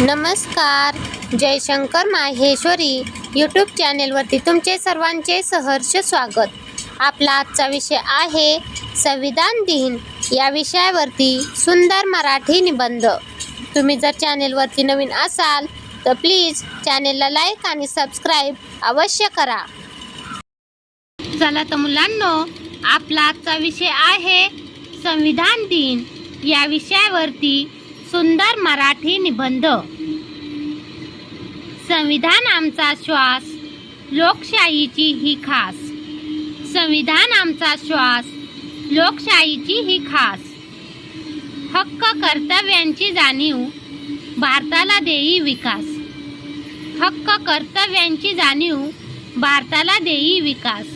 नमस्कार. जयशंकर माहेश्वरी यूट्यूब चॅनेलवरती तुमचे सर्वांचे सहर्ष स्वागत. आपला आजचा विषय आहे संविधान दिन. या विषयावरती सुंदर मराठी निबंध. तुम्ही जर चॅनेलवरती नवीन असाल तर प्लीज चॅनेलला लाईक आणि सबस्क्राईब अवश्य करा. चला तर मुलांनो आपला आजचा विषय आहे संविधान दिन. या विषयावरती सुंदर मराठी निबंध. संविधान आमचा श्वास लोकशाहीची ही खास. संविधान आमचा श्वास लोकशाहीची ही खास. हक्क कर्तव्यांची जाणीव भारताला देई विकास. हक्क कर्तव्यांची जाणीव भारताला देई विकास.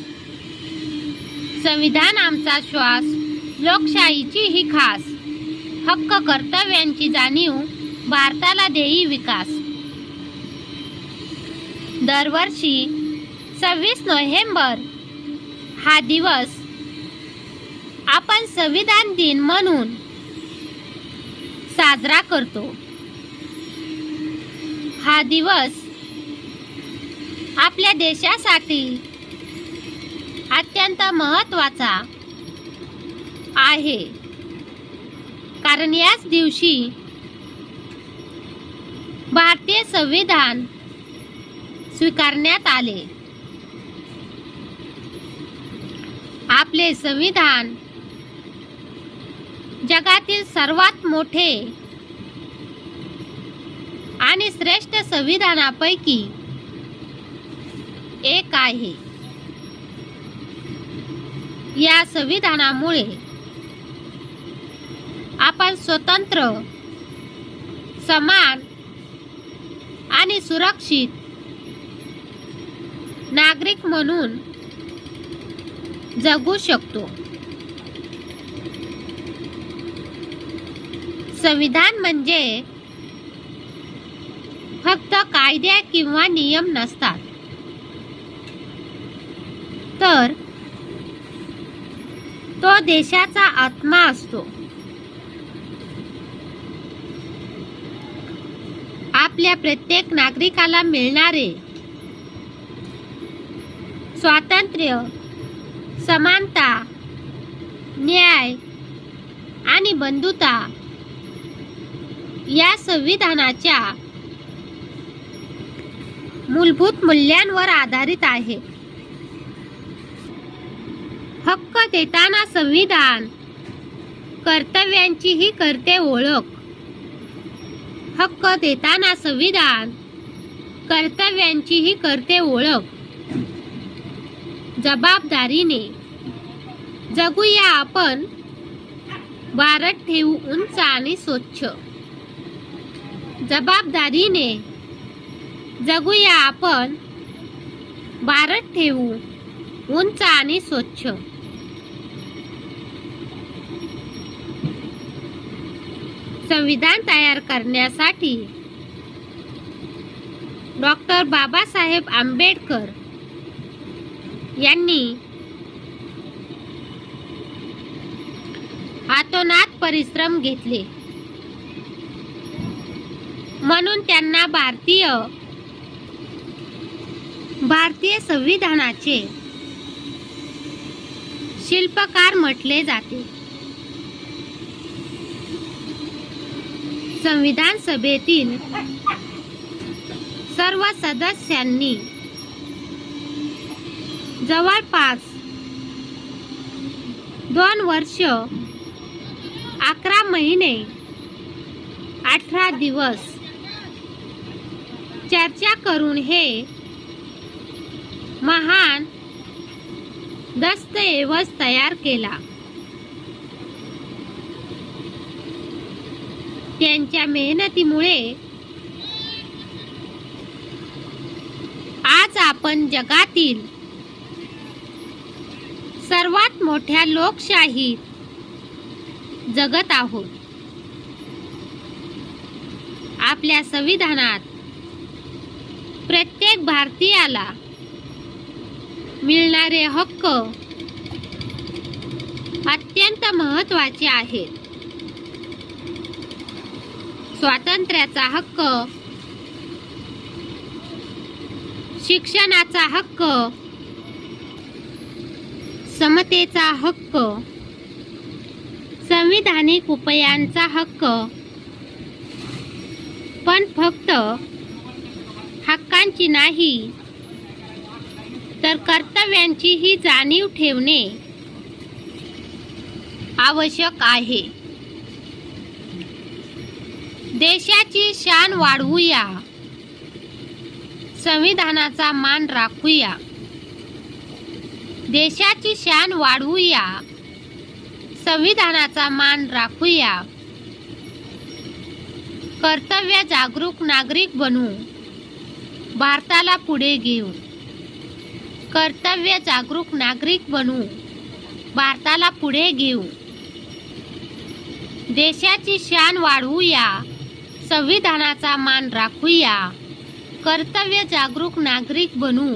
संविधान आमचा श्वास लोकशाहीची ही खास. हक्क कर्तव्यांची जाणीव भारताला देई विकास. दरवर्षी सव्वीस नोव्हेंबर हा दिवस आपण संविधान दिन म्हणून साजरा करतो. हा दिवस आपल्या देशासाठी अत्यंत महत्त्वाचा आहे. कारण याच दिवशी भारतीय संविधान स्वीकारण्यात आले. आपले संविधान जगातील सर्वात मोठे आणि श्रेष्ठ संविधानापैकी एक आहे. या संविधानामुळे आपण स्वतंत्र समान आणि सुरक्षित नागरिक म्हणून जगू शकतो. संविधान म्हणजे फक्त कायदे किंवा नियम नसतात. तर तो देशाचा आत्मा असतो. आपल्या प्रत्येक नागरिकाला मिळणारे स्वातंत्र्य समानता न्याय आणि बंधुता या संविधानाच्या मूलभूत मूल्यांवर आधारित आहे. हक्क देताना संविधान कर्तव्यांचीही करते ओळख. हक्क देताना संविधान कर्तव्यांचीही करते ओळख. जबाबदारीने जगूया आपण. वारट ठेवू उंच आणि स्वच्छ. जबाबदारीने जगूया आपण. बारट ठेवू उंच आणि स्वच्छ. संविधान तयार करण्यासाठी डॉक्टर बाबासाहेब आंबेडकर यांनी आतोनात परिश्रम घेतले. म्हणून त्यांना भारतीय भारतीय संविधानाचे शिल्पकार म्हटले जाते. संविधान सभेतील सर्व सदस्यांनी जवळपास दोन वर्ष अकरा महिने अठरा दिवस चर्चा करून हे महान दस्तऐवज तयार केला. त्यांच्या मेहनतीमुळे आज आपण जगातील सर्वात मोठ्या लोकशाहीत जगत आहोत. आपल्या संविधानात प्रत्येक भारतीयाला मिळणारे हक्क अत्यंत महत्त्वाचे आहेत. स्वातंत्र्याचा हक्क. शिक्षणाचा हक्क. समतेचा हक्क. संविधानिक उपायांचा हक्क. पण फक्त हक्कांची नाही तर कर्तव्यांचीही जाणीव ठेवणे आवश्यक आहे. देशाची शान वाढवूया. संविधानाचा मान राखूया. देशाची शान वाढवूया. संविधानाचा मान राखूया. कर्तव्य जागरूक नागरिक बनू. भारताला पुढे घेऊ. कर्तव्य जागरूक नागरिक बनू. भारताला पुढे घेऊ. देशाची शान वाढवूया. संविधानाचा मान राखूया. कर्तव्य जागरूक नागरिक बनू.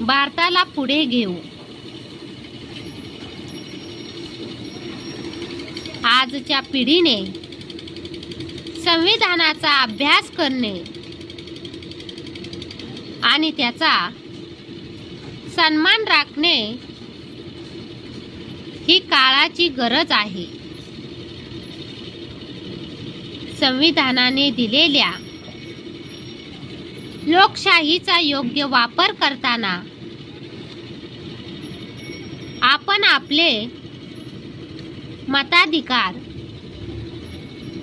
भारताला पुढे घेऊ. आजच्या पिढीने संविधानाचा अभ्यास करणे आणि त्याचा सन्मान राखणे ही काळाची गरज आहे. संविधानाने दिलेल्या लोकशाहीचा योग्य वापर करताना आपण आपले मताधिकार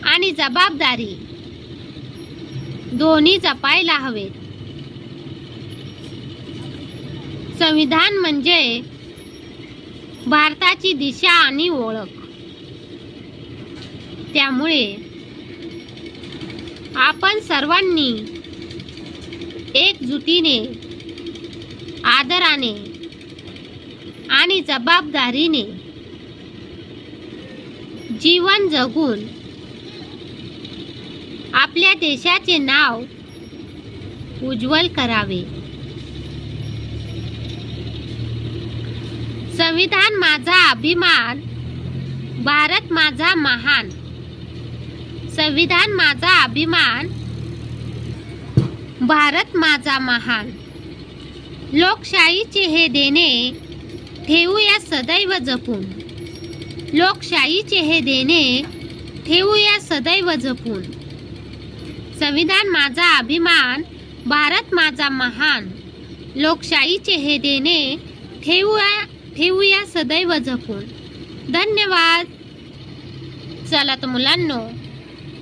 आणि जबाबदारी दोन्ही जपायला हवेत. संविधान म्हणजे भारताची दिशा आणि ओळख. त्यामुळे आपण सर्वांनी एकजुटीने आदराने आणि जबाबदारीने जीवन जगून आपल्या देशाचे नाव उज्ज्वल करावे. संविधान माझा अभिमान भारत माझा महान. संविधान माझा अभिमान. भारत माझा महान. लोकशाहीचे हे देणे ठेवूया सदैव जपून. लोकशाहीचे हे देणे ठेवूया सदैव जपून. संविधान माझा अभिमान भारत माझा महान. लोकशाहीचे हे देणे ठेवूया ठेवूया सदैव जपून. धन्यवाद. चला तर मुलांनो